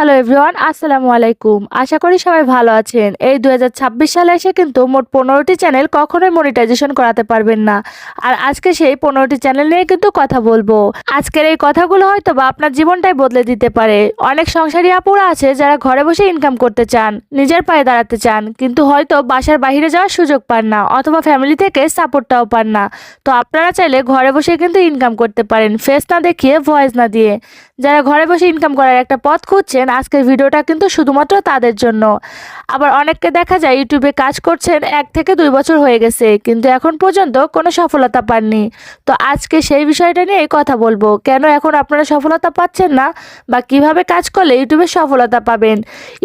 Hello everyone আসসালামু আলাইকুম আশা করি সবাই ভালো আছেন। এই দুই হাজার ছাব্বিশ সালে এসে কিন্তু মোট পনেরোটি চ্যানেল কখনোই মনিটাইজেশন করাতে পারবেন না। আর আজকে সেই পনেরোটি চ্যানেল নিয়ে কিন্তু কথা বলব। আজকের এই কথাগুলো হয়তো বা আপনার জীবনটাই বদলে দিতে পারে। অনেক সংসারী আপুরা আছে যারা ঘরে বসে ইনকাম করতে চান, নিজের পায়ে দাঁড়াতে চান, কিন্তু হয়তো বাসার বাইরে যাওয়ার সুযোগ পান না, অথবা ফ্যামিলি থেকে সাপোর্টটাও পান না। তো আপনারা চাইলে ঘরে বসে কিন্তু ইনকাম করতে পারেন। ফেস না দেখিয়ে ভয়েস না দিয়ে। যারা ঘরে বসে ইনকাম করার একটা পথ খুঁজছেন আজকের ভিডিওটা কিন্তু শুধুমাত্র তাদের জন্য। আবার অনেককে দেখা যায় ইউটিউবে কাজ করছেন, এক থেকে দুই বছর হয়ে গেছে, কিন্তু এখন পর্যন্ত কোনো সফলতা পাননি। তো আজকে সেই বিষয়টা নিয়ে কথা বলব, কেন এখন আপনারা সফলতা পাচ্ছেন না বা কীভাবে কাজ করলে ইউটিউবে সফলতা পাবেন?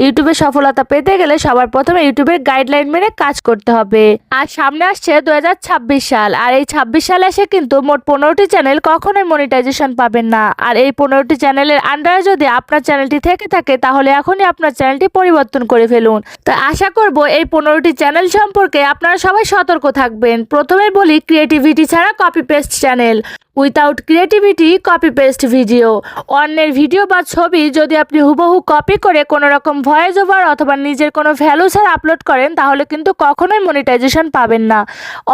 ইউটিউবে সফলতা পেতে গেলে সবার প্রথমে ইউটিউবের গাইডলাইন মেনে কাজ করতে হবে। আর সামনে আসছে দু হাজার ছাব্বিশ সাল, আর এই ছাব্বিশ সালে এসে কিন্তু মোট পনেরোটি চ্যানেল কখনোই মনিটাইজেশন পাবেন না। আর এই পনেরোটি চ্যানেলের আন্ডারে যদি আপনার চ্যানেলটি থেকে থাকে, তাহলে এখনই আপনার চ্যানেলটি পরিবর্তন করে ফেলুন। তো আশা করব এই পনেরোটি চ্যানেল সম্পর্কে আপনারা সবাই সতর্ক থাকবেন। প্রথমে বলি ক্রিয়েটিভিটি ছাড়া copy paste channel. Without creativity copy paste video অন্যের ভিডিও বা ছবি যদি আপনি হুবহু কপি করে কোনো রকম ভয়েস ওভার অথবা নিজের কোনো ভ্যালু ছাড়া আপলোড করেন, তাহলে কিন্তু কখনোই মনিটাইজেশন পাবেন না।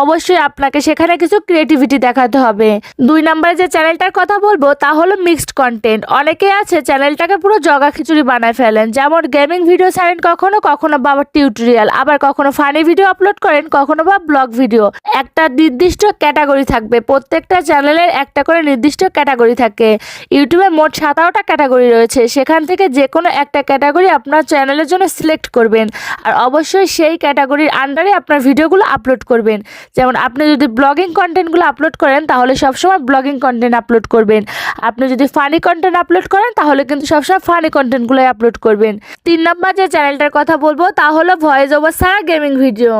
অবশ্যই আপনাকে সেখানে কিছু ক্রিয়েটিভিটি দেখাতে হবে। দুই নম্বরে যে চ্যানেলটার কথা বলব, তা হলো মিক্সড কন্টেন্ট অনেকে আছে চ্যানেলটাকে পুরো জগা খিচুড়ি বানায় ফেলেন। যেমন গেমিং ভিডিও ছাড়েন কখনো কখনো বাবার টিউটোরিয়াল আবার কখনো ফানি ভিডিও আপলোড করেন, কখনো বা ব্লগ ভিডিও একটা নির্দিষ্ট ক্যাটাগরি থাকবে। প্রত্যেকটা চ্যানেলের একটা করে নির্দিষ্ট ক্যাটাগরি থাকে। ইউটিউবে মোট সাতারোটা ক্যাটাগরি রয়েছে। সেখান থেকে যে কোনো একটা ক্যাটাগরি আপনার চ্যানেলের জন্য সিলেক্ট করবেন। আর অবশ্যই সেই ক্যাটাগরির আন্ডারে আপনার ভিডিওগুলো আপলোড করবেন। যেমন আপনি যদি ব্লগিং কন্টেন্টগুলো আপলোড করেন, তাহলে সবসময় ব্লগিং কন্টেন্ট আপলোড করবেন। আপনি যদি ফানি কন্টেন্ট আপলোড করেন, তাহলে কিন্তু সবসময় ফানি কন্টেন্টগুলোই আপলোড করবেন। তিন নম্বর যে চ্যানেলটার কথা বলব, তা হলো ভয়েস ওভার ছাড়া গেমিং ভিডিও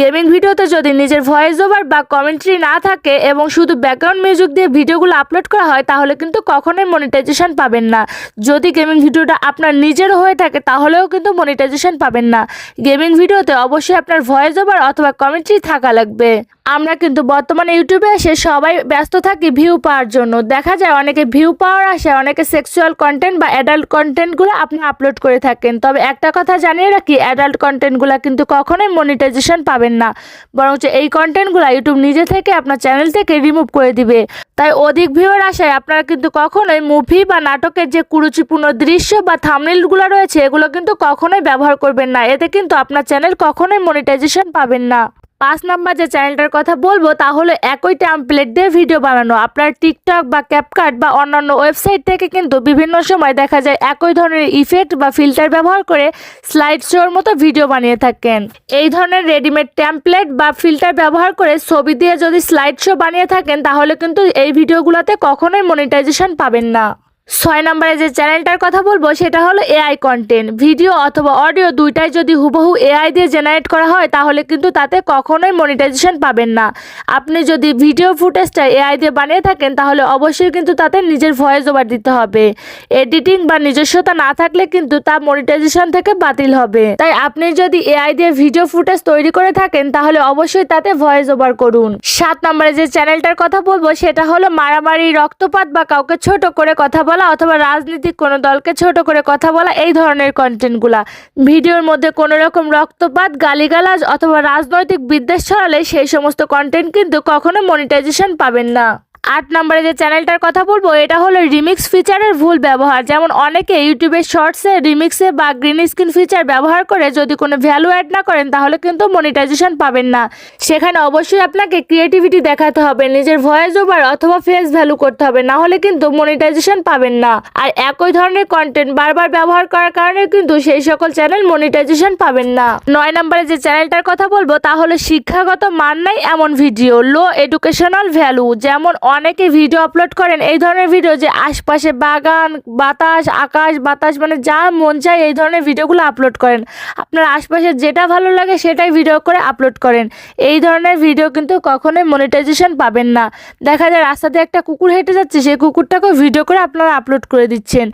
গেমিং ভিডিওতে যদি নিজের ভয়েস ওভার বা কমেন্ট্রি না থাকে এবং শুধু ব্যাকগ্রাউন্ড মিউজিক দিয়ে ভিডিওগুলো আপলোড করা হয়, তাহলে কিন্তু কখনোই মনিটাইজেশন পাবেন না। যদি গেমিং ভিডিওটা আপনার নিজের হয়ে থাকে, তাহলেও কিন্তু মনিটাইজেশন পাবেন না। গেমিং ভিডিওতে অবশ্যই আপনার ভয়েস ওভার অথবা কমেন্ট্রি থাকা লাগবে। আমরা কিন্তু বর্তমানে ইউটিউবে এসে সবাই ব্যস্ত থাকি ভিউ পাওয়ার জন্য। দেখা যায় অনেকে ভিউ পাওয়ার আসে, অনেকে সেক্সুয়াল কন্টেন্ট বা অ্যাডাল্ট কন্টেন্টগুলো আপনি আপলোড করে থাকেন। তবে একটা কথা জানিয়ে রাখি অ্যাডাল্ট কন্টেন্টগুলো কিন্তু কখনোই মনিটাইজেশন পাবেন না। বরঞ্চ এই কন্টেন্টগুলো ইউটিউব নিজে থেকে আপনার চ্যানেল থেকে রিমুভ করে দিবে। তাই অধিক ভিউর আশায় আপনারা কিন্তু কখনোই মুভি বা নাটকের যে কুরুচিপূর্ণ দৃশ্য বা থামনেলগুলো রয়েছে, এগুলো কিন্তু কখনোই ব্যবহার করবেন না। এতে কিন্তু আপনার চ্যানেল কখনোই মনিটাইজেশন পাবেন না। পাঁচ নাম্বার যে চ্যানেলটার কথা বলব, তা হলো একই টেমপ্লেট দিয়ে ভিডিও বানানো। আপনার টিকটক বা ক্যাপকাট বা অন্যান্য ওয়েবসাইট থেকে কিন্তু বিভিন্ন সময় দেখা যায় একই ধরনের ইফেক্ট বা ফিল্টার ব্যবহার করে স্লাইড শোর মতো ভিডিও বানিয়ে থাকেন। এই ধরনের রেডিমেড টেমপ্লেট বা ফিল্টার ব্যবহার করে ছবি দিয়ে যদি স্লাইড শো বানিয়ে থাকেন, তাহলে কিন্তু এই ভিডিওগুলোতে কখনোই মনিটাইজেশন পাবেন না। ছয় নম্বরে যে চ্যানেলটার কথা বলব, সেটা হলো এআই কন্টেন্ট ভিডিও অথবা অডিও দুইটাই যদি হুবহু এআই দিয়ে জেনারেট করা হয়, তাহলে কিন্তু তাতে কখনোই মনিটাইজেশন পাবেন না। আপনি যদি ভিডিও ফুটেজটা এআই দিয়ে বানিয়ে থাকেন, তাহলে অবশ্যই কিন্তু তাতে নিজের ভয়েস ওভার দিতে হবে। এডিটিং বা নিজস্বতা না থাকলে কিন্তু তা মনিটাইজেশন থেকে বাতিল হবে। তাই আপনি যদি এআই দিয়ে ভিডিও ফুটেজ তৈরি করে থাকেন, তাহলে অবশ্যই তাতে ভয়েস ওভার করুন। সাত নম্বরে যে চ্যানেলটার কথা বলব, সেটা হলো মারামারি, রক্তপাত বা কাউকে ছোট করে কথা বলা অথবা রাজনীতিক কোন দলকে ছোট করে কথা বলা এই ধরনের কন্টেন্টগুলা। ভিডিওর মধ্যে কোনো রকম রক্তপাত, গালিগালাজ অথবা রাজনৈতিক বিদ্বেষ ছড়ালে সেই সমস্ত কন্টেন্ট কিন্তু কখনো মনিটাইজেশন পাবেন না। আট নম্বরে যে চ্যানেলটার কথা বলব, এটা হলো রিমিক্স ফিচারের ভুল ব্যবহার। যেমন অনেকে ইউটিউবের শর্টসে রিমিক্সে বা গ্রিন স্ক্রিন ফিচার ব্যবহার করে যদি কোনো ভ্যালু অ্যাড না করেন, তাহলে কিন্তু মনিটাইজেশন পাবেন না। সেখানে অবশ্যই আপনাকে ক্রিয়েটিভিটি দেখাতে হবে, নিজের ভয়েস ওভার অথবা ফেস ভ্যালু করতে হবে, না হলে কিন্তু মনিটাইজেশন পাবেন না। আর একই ধরনের কন্টেন্ট বারবার ব্যবহার করার কারণে কিন্তু সেই সকল চ্যানেল মনিটাইজেশন পাবেন না। নয় নম্বরে যে চ্যানেলটার কথা বলব, তা হলো শিক্ষাগত মান নাই এমন ভিডিও লো এডুকেশনাল ভ্যালু যেমন অনেকে ভিডিও আপলোড করেন, এই ধরনের ভিডিও যে আশপাশে বাগান, বাতাস, আকাশ, বাতাস মানে যা মন চায় এই ধরনের ভিডিওগুলো আপলোড করেন। আপনার আশপাশে যেটা ভালো লাগে সেটাই ভিডিও করে আপলোড করেন। এই ধরনের ভিডিও কিন্তু কখনোই মনিটাইজেশন পাবেন না। দেখা যায় রাস্তা দিয়ে একটা কুকুর হেঁটে যাচ্ছে, সেই কুকুরটাকেও ভিডিও করে আপনারা আপলোড করে দিচ্ছেন।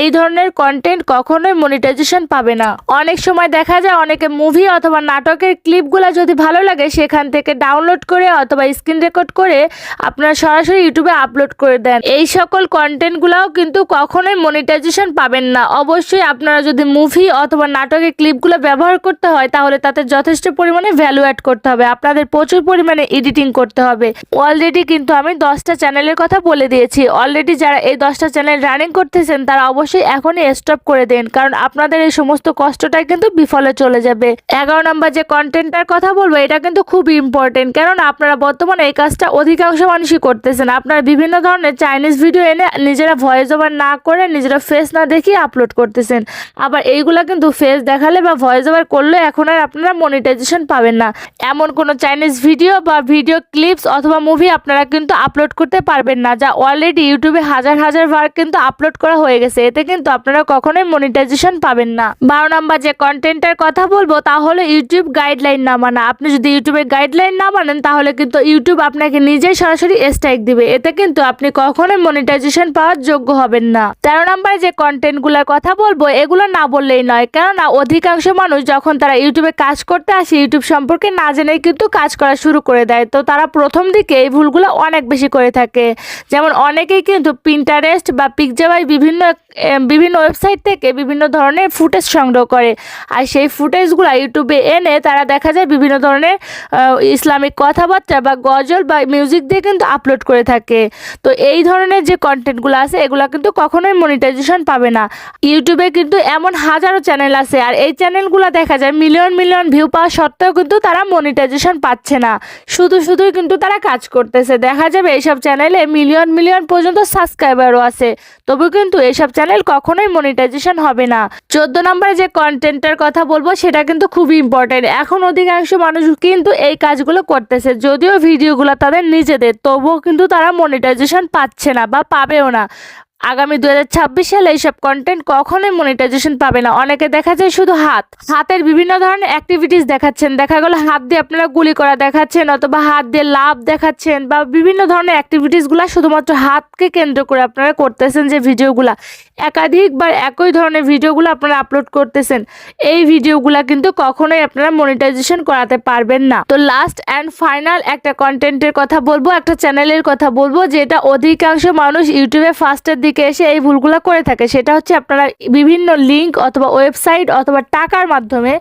এই ধরনের কন্টেন্ট কখনোই মনিটাইজেশন পাবে না। অনেক সময় দেখা যায় অনেকে মুভি অথবা নাটকের ক্লিপগুলো যদি ভালো লাগে, সেখান থেকে ডাউনলোড করে অথবা স্ক্রিন রেকর্ড করে আপনারা সরাসরি সরাসরি ইউটিউবে আপলোড করে দেন। এই সকল কন্টেন্টগুলোও কিন্তু কখনোই মনিটাইজেশন পাবেন না। অবশ্যই আপনারা যদি মুভি অথবা নাটকের ক্লিপগুলো ব্যবহার করতে হয়, তাহলে তাতে যথেষ্ট পরিমাণে ভ্যালু অ্যাড করতে হবে। আপনাদের প্রচুর পরিমাণে এডিটিং করতে হবে। অলরেডি কিন্তু আমি দশটা চ্যানেলের কথা বলে দিয়েছি। অলরেডি যারা এই দশটা চ্যানেল রানিং করতেছেন, তারা অবশ্যই এখনই স্টপ করে দেন। কারণ আপনাদের এই সমস্ত কষ্টটাই কিন্তু বিফলে চলে যাবে। এগারো নম্বর যে কন্টেন্টটার কথা বলব, এটা কিন্তু খুব ইম্পর্টেন্ট কেননা আপনারা বর্তমানে এই কাজটা অধিকাংশ মানুষই করতেছেন আপনারা বিভিন্ন ধরনের চাইনিজ ভিডিও এনে নিজেরা ভয়েস ওভার না করে নিজেরা ফেস না দেখিয়ে আপলোড করতেছেন। আবার এইগুলা কিন্তু ফেস দেখালে বা ভয়েস ওভার করলে এখন আর আপনারা মনিটাইজেশন পাবেন না। এমন কোনো চাইনিজ ভিডিও বা ভিডিও ক্লিপস অথবা মুভি আপনারা কিন্তু আপলোড করতে পারবেন না, যা অলরেডি ইউটিউবে হাজার হাজার বার কিন্তু আপলোড করা হয়ে গেছে। এতে কিন্তু আপনারা কখনোই মনিটাইজেশন পাবেন না। বারো নম্বর যে কন্টেন্টের কথা বলব, তা হলো ইউটিউব গাইডলাইন না মানা। আপনি যদি ইউটিউবে গাইডলাইন না মানেন, তাহলে কিন্তু ইউটিউব আপনাকে নিজেই সরাসরি স্ট্রাইক দিবে। এতে কিন্তু আপনি কখনোই মনিটাইজেশন পাওয়ার যোগ্য হবেন না। তেরো নম্বরে যে কন্টেন্টগুলোর কথা বলব, এগুলো না বললেই নয়। কেননা অধিকাংশ মানুষ যখন তারা ইউটিউবে কাজ করতে আসে ইউটিউব সম্পর্কে না জেনেই কিন্তু কাজ করা শুরু করে দেয়। তো তারা প্রথম দিকে এই ভুলগুলো অনেক বেশি করে থাকে। যেমন অনেকেই কিন্তু পিন্টারেস্ট বা পিকজাবাই বিভিন্ন বিভিন্ন ওয়েবসাইট থেকে বিভিন্ন ধরনের ফুটেজ সংগ্রহ করে। আর সেই ফুটেজগুলো ইউটিউবে এনে তারা দেখা যায় বিভিন্ন ধরনের ইসলামিক কথাবার্তা বা গজল বা মিউজিক দিয়ে কিন্তু আপলোড থাকে। তো এই ধরনের যে কন্টেন্টগুলো আছে, এগুলো কিন্তু কখনোই মনিটাইজেশন পাবে না। ইউটিউবে কিন্তু এমন হাজারো চ্যানেল আছে আর এই চ্যানেলগুলো দেখা যায় মিলিয়ন মিলিয়ন ভিউ পাওয়া সত্ত্বেও কিন্তু তারা মনিটাইজেশন পাচ্ছে না। শুধু, শুধুই কিন্তু তারা কাজ করতেছে। দেখা যাবে এইসব চ্যানেলে মিলিয়ন মিলিয়ন পর্যন্ত সাবস্ক্রাইবারও আছে। তবু কিন্তু এইসব চ্যানেল কখনোই মনিটাইজেশন হবে না। চোদ্দ নম্বরে যে কন্টেন্টের কথা বলব, সেটা কিন্তু খুবই ইম্পর্টেন্ট এখন অধিকাংশ মানুষ কিন্তু এই কাজগুলো করতেছে। যদিও ভিডিওগুলো তাদের নিজেদের, তবুও কিন্তু তারা মনিটাইজেশন পাচ্ছে না বা পাবেও না। আগামী দু হাজার ছাব্বিশ সালে এইসব কন্টেন্ট কখনোই মনিটাইজেশন পাবে না। অনেকে দেখা যায় শুধু হাত। হাতের বিভিন্ন ধরনের অ্যাক্টিভিটিস দেখাচ্ছেন। দেখা গেল হাত দিয়ে আপনারা গুলি করা দেখাচ্ছেন অথবা হাত দিয়ে লাভ দেখাচ্ছেন বা বিভিন্ন ধরনের অ্যাক্টিভিটিসগুলো শুধুমাত্র হাতকে কেন্দ্র করে আপনারা করতেছেন যে ভিডিওগুলা। একাধিকবার একই ধরনের ভিডিওগুলো আপনারা আপলোড করতেছেন। এই ভিডিওগুলা কিন্তু কখনোই আপনারা মনিটাইজেশন করাতে পারবেন না। তো লাস্ট অ্যান্ড ফাইনাল একটা কন্টেন্টের কথা বলব, একটা চ্যানেলের কথা বলব, যেটা অধিকাংশ মানুষ ইউটিউবে ফার্স্টের দিকে এসে এই ভুলগুলো করে থাকে, সেটা হচ্ছে আপনারা বিভিন্ন লিঙ্ক অথবা ওয়েবসাইট অথবা টাকার মাধ্যমে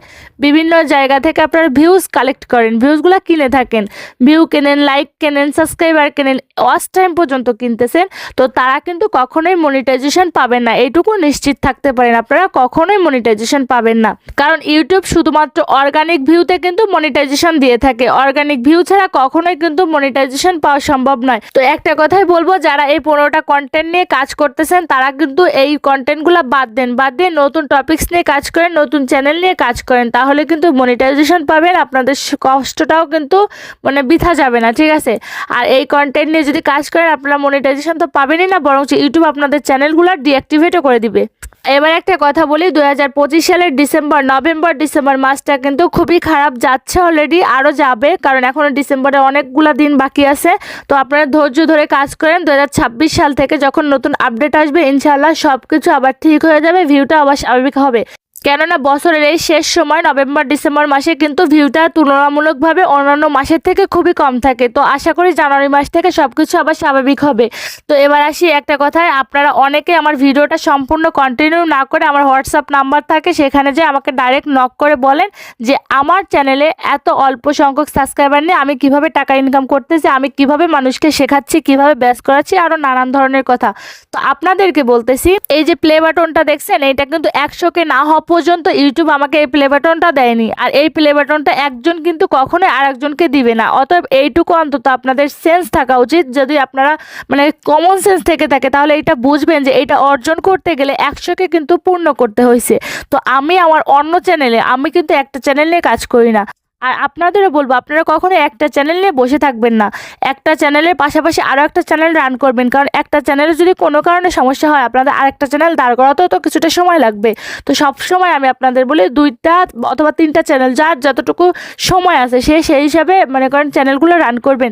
বিভিন্ন জায়গা থেকে আপনারা ভিউজ কালেক্ট করেন। ভিউজগুলো কিনে থাকেন। ভিউ কেনেন লাইক কেনেন সাবস্ক্রাইবার কেনেন ওয়াচ টাইম পর্যন্ত কিনতেছেন, তো তারা কিন্তু কখনোই মনিটাইজেশন পাবেন না। এইটুকু নিশ্চিত থাকতে পারেন, আপনারা কখনোই মনিটাইজেশন পাবেন না। কারণ ইউটিউব শুধুমাত্র অর্গানিক ভিউতে কিন্তু মনিটাইজেশন দিয়ে থাকে। অর্গানিক ভিউ ছাড়া কখনোই কিন্তু মনিটাইজেশন পাওয়া সম্ভব নয়। তো একটা কথাই বলব, যারা এই পনেরোটা কন্টেন্ট নিয়ে কাজ করতেছেন, তারা কিন্তু এই কন্টেন্টগুলো বাদ দেন। বাদ দিয়ে নতুন টপিকস নিয়ে কাজ করেন, নতুন চ্যানেল নিয়ে কাজ করেন। তাহলে কিন্তু মনিটাইজেশন পাবেন, আপনাদের কষ্টটাও কিন্তু মানে বৃথা যাবে না, ঠিক আছে? আর এই কন্টেন্ট নিয়ে যদি কাজ করেন, আপনারা মনিটাইজেশন তো পাবেনই না বরং ইউটিউব আপনাদের চ্যানেলগুলো ডিঅ্যাক্টিভেটও করে দিবে। এবার একটা কথা বলি দু হাজার পঁচিশ সালের ডিসেম্বর, নভেম্বর, ডিসেম্বর মাসটা কিন্তু খুবই খারাপ যাচ্ছে অলরেডি আরও যাবে, কারণ এখনও ডিসেম্বরে অনেকগুলো দিন বাকি আছে। তো আপনারা ধৈর্য ধরে কাজ করেন দু হাজার ছাব্বিশ সাল থেকে যখন নতুন আপডেট আসবে ইনশাল্লাহ সব কিছু আবার ঠিক হয়ে যাবে ভিউটা আবার স্বাভাবিক হবে। কেননা বছরের এই শেষ সময় নভেম্বর, ডিসেম্বর মাসে কিন্তু ভিউটা তুলনামূলকভাবে অন্যান্য মাসের থেকে খুবই কম থাকে। তো আশা করি জানুয়ারি মাস থেকে সব কিছু আবার স্বাভাবিক হবে। তো এবার আসি একটা কথায়, আপনারা অনেকে আমার ভিডিওটা সম্পূর্ণ কন্টিনিউ না করে আমার হোয়াটসঅ্যাপ নাম্বার থাকে, সেখানে যে আমাকে ডাইরেক্ট নক করে বলেন যে আমার চ্যানেলে এত অল্প সংখ্যক সাবস্ক্রাইবার নিয়ে আমি কীভাবে টাকা ইনকাম করতেছি, আমি কীভাবে মানুষকে শেখাচ্ছি, কীভাবে ব্যাস করাচ্ছি, আরও নানান ধরনের কথা। তো আপনাদেরকে বলতেছি, এই যে প্লে বাটনটা দেখছেন এটা কিন্তু একশোকে না হওয়া পর্যন্ত ইউটিউব আমাকে এই প্লে বাটনটা দেয়নি। আর এই প্লে বাটনটা একজন কিন্তু কখনোই আর একজনকে দিবে না। অতএব এইটুকু অন্তত আপনাদের সেন্স থাকা উচিত। যদি আপনারা মানে কমন সেন্স থেকে থাকে, তাহলে এটা বুঝবেন যে এটা অর্জন করতে গেলে একশোকে কিন্তু পূর্ণ করতে হয়েছে তো আমি আমার অন্য চ্যানেলে আমি কিন্তু একটা চ্যানেল নিয়ে কাজ করি না। আর আপনাদেরও বলব, আপনারা কখনো একটা চ্যানেল নিয়ে বসে থাকবেন না। একটা চ্যানেলের পাশাপাশি আরও একটা চ্যানেল রান করবেন, কারণ একটা চ্যানেলে যদি কোনো কারণে সমস্যা হয়, আপনাদের আরেকটা চ্যানেল দাঁড় করাতেও তো কিছুটা সময় লাগবে। তো সব সময় আমি আপনাদের বলি, দুইটা অথবা তিনটা চ্যানেল যার যতটুকু সময় আছে, সে সেই হিসাবে মনে করেন চ্যানেলগুলো রান করবেন।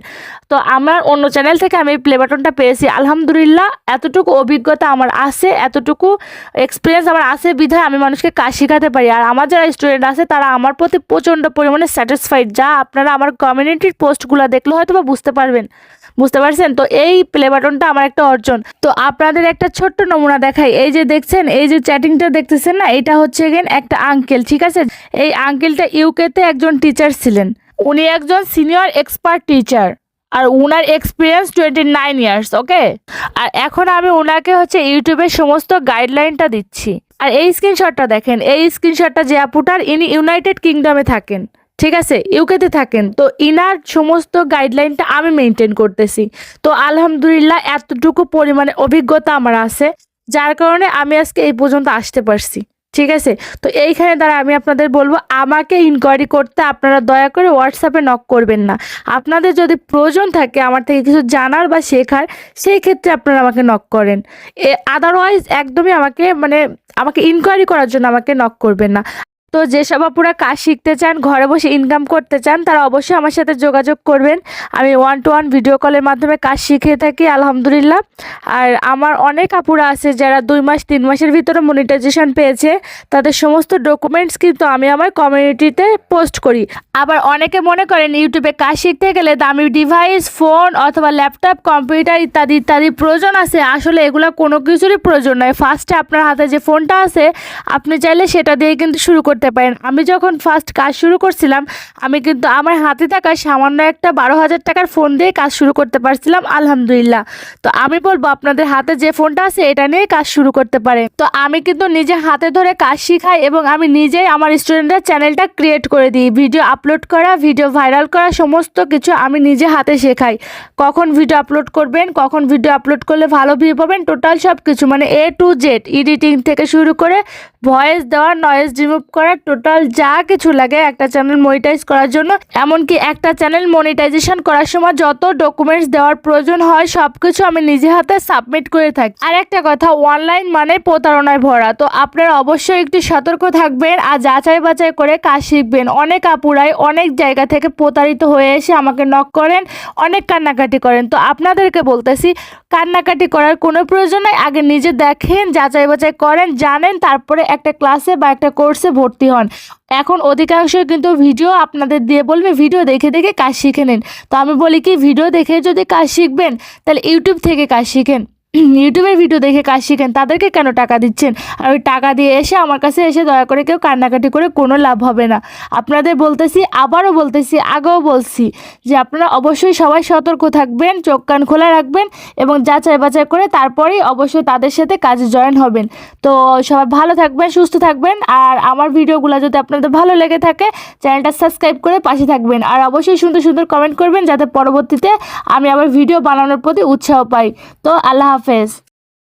তো আমার অন্য চ্যানেল থেকে আমি প্লে বাটনটা পেয়েছি। আলহামদুলিল্লাহ, এতটুকু অভিজ্ঞতা আমার আছে, এতটুকু এক্সপিরিয়েন্স আমার আছে বিধায় আমি মানুষকে কাজ শেখাতে পারি। আর আমার যারা স্টুডেন্ট আছে, তারা আমার প্রতি প্রচণ্ড পরিমাণে স্যাটিসফাইড যা আপনারা আমার কমিউনিটির পোস্টগুলো দেখলে হয়তো বা বুঝতে পারবেন। বুঝতে পারছেন? তো এই প্লে বাটনটা আমার একটা অর্জন। তো আপনাদের একটা ছোট্ট নমুনা দেখাই। এই যে দেখছেন, এই যে চ্যাটিংটা দেখতেছেন না, এটা হচ্ছে গেন একটা আঙ্কেল ঠিক আছে? এই আঙ্কেলটা ইউকেতে একজন টিচার ছিলেন। উনি একজন সিনিয়র এক্সপার্ট টিচার আর উনার experience twenty nine years okay আর এখন আমি ওনাকে হচ্ছে ইউটিউবের সমস্ত গাইডলাইনটা দিচ্ছি। আর এই স্ক্রিনশটটা দেখেন, এই স্ক্রিনশটটা যে আপুটার, ইনি ইউনাইটেড কিংডমে থাকেন। ঠিক আছে ইউকেতে থাকেন। তো ইনার সমস্ত গাইডলাইনটা আমি মেনটেন করতেছি। তো আলহামদুলিল্লাহ এতটুকু পরিমাণে অভিজ্ঞতা আমার আছে, যার কারণে আমি আজকে এই পর্যন্ত আসতে পারছি, ঠিক আছে? তো এইখানে দ্বারা আমি আপনাদের বলব, আমাকে ইনকোয়ারি করতে আপনারা দয়া করে হোয়াটসঅ্যাপে নক করবেন না। আপনাদের যদি প্রয়োজন থাকে, আমার থেকে কিছু জানার বা শেখার, সেই ক্ষেত্রে আপনারা আমাকে নক করেন। এ আদারওয়াইজ একদমই আমাকে মানে আমাকে ইনকোয়ারি করার জন্য আমাকে নক করবেন না। তো যেসব আপুরা কাজ শিখতে চান, ঘরে বসে ইনকাম করতে চান, তারা অবশ্যই আমার সাথে যোগাযোগ করবেন। আমি ওয়ান টু ওয়ান ভিডিও কলের মাধ্যমে কাজ শিখিয়ে থাকি, আলহামদুলিল্লাহ। আর আমার অনেক আপুরা আছে যারা দুই মাস, তিন মাসের ভিতরে মনিটাইজেশন পেয়েছে। তাদের সমস্ত ডকুমেন্টস কিন্তু আমি আমার কমিউনিটিতে পোস্ট করি। আবার অনেকে মনে করেন, ইউটিউবে কাজ শিখতে গেলে দামি ডিভাইস ফোন অথবা ল্যাপটপ কম্পিউটার ইত্যাদি ইত্যাদি প্রয়োজন আছে। আসলে এগুলো কোনো কিছুরই প্রয়োজন নয়। ফার্স্টে আপনার হাতে যে ফোনটা আছে, আপনি চাইলে সেটা দিয়ে কিন্তু শুরু করতে পারেন। আমি যখন ফার্স্ট কাজ শুরু করছিলাম, আমি কিন্তু আমার হাতে থাকা সামান্য একটা বারো হাজার টাকার ফোন দিয়ে কাজ শুরু করতে পারছিলাম, আলহামদুলিল্লাহ। তো আমি বলব, আপনাদের হাতে যে ফোনটা আছে, এটা নিয়ে কাজ শুরু করতে পারেন। তো আমি কিন্তু নিজে হাতে ধরে কাজ শিখাই এবং আমি নিজেই আমার স্টুডেন্টদের চ্যানেলটা ক্রিয়েট করে দিই। ভিডিও আপলোড করা ভিডিও ভাইরাল করা, সমস্ত কিছু আমি নিজে হাতে শেখাই। কখন ভিডিও আপলোড করবেন, কখন ভিডিও আপলোড করলে ভালো ভিউ পাবেন টোটাল সব কিছু মানে এ টু জেড এডিটিং থেকে শুরু করে ভয়েস দেওয়া নয়েজ রিমুভ করা টোটাল যা কিছু লাগে একটা চ্যানেল মনিটাইজ করার জন্য, এমনকি একটা চ্যানেল মনিটাইজেশন করার সময় যত ডকুমেন্টস দেওয়ার প্রয়োজন হয়, সবকিছু আমি নিজে হাতে সাবমিট করে থাকি। আর একটা কথা অনলাইন মানে প্রতারণায় ভরা। তো আপনারা অবশ্যই একটু সতর্ক থাকবেন আর যাচাই বাছাই করে কাজ শিখবেন। অনেক আপুরাই অনেক জায়গা থেকে প্রতারিত হয়ে এসে আমাকে নক করেন, অনেক কান্নাকাটি করেন। তো আপনাদেরকে বলতেছি, কান্নাকাটি করার কোনো প্রয়োজন নেই। আগে নিজে দেখেন, যাচাই বাছাই করেন, জানেন, তারপরে একটা ক্লাসে বা একটা কোর্সে ভর্তি হন। এখন অধিকাংশই কিন্তু ভিডিও আপনাদের দিয়ে বলবে, ভিডিও দেখে দেখে কাজ শিখে নিন। তো আমি বলি কি, ভিডিও দেখে যদি কাজ শিখবেন, তাহলে ইউটিউব থেকে কাজ শিখেন। ইউটিউবের ভিডিও দেখে কাজ শিখেন, তাদেরকে কেন টাকা দিচ্ছেন? আর ওই টাকা দিয়ে এসে আমার কাছে এসে দয়া করে কেউ কান্নাকাটি করে কোনো লাভ হবে না। আপনাদের বলতেছি, আবারও বলতেছি, আগেও বলছি যে আপনারা অবশ্যই সবাই সতর্ক থাকবেন, চোখ কান খোলা রাখবেন এবং যাচাই বাছাই করে তারপরেই অবশ্যই তাদের সাথে কাজে জয়েন হবেন। তো সবাই ভালো থাকবেন, সুস্থ থাকবেন আর আমার ভিডিওগুলো যদি আপনাদের ভালো লেগে থাকে, চ্যানেলটা সাবস্ক্রাইব করে পাশে থাকবেন। আর অবশ্যই সুন্দর সুন্দর কমেন্ট করবেন যাতে পরবর্তীতে আমি আবার ভিডিও বানানোর প্রতি উৎসাহ পাই। তো আল্লাহ হাফেজ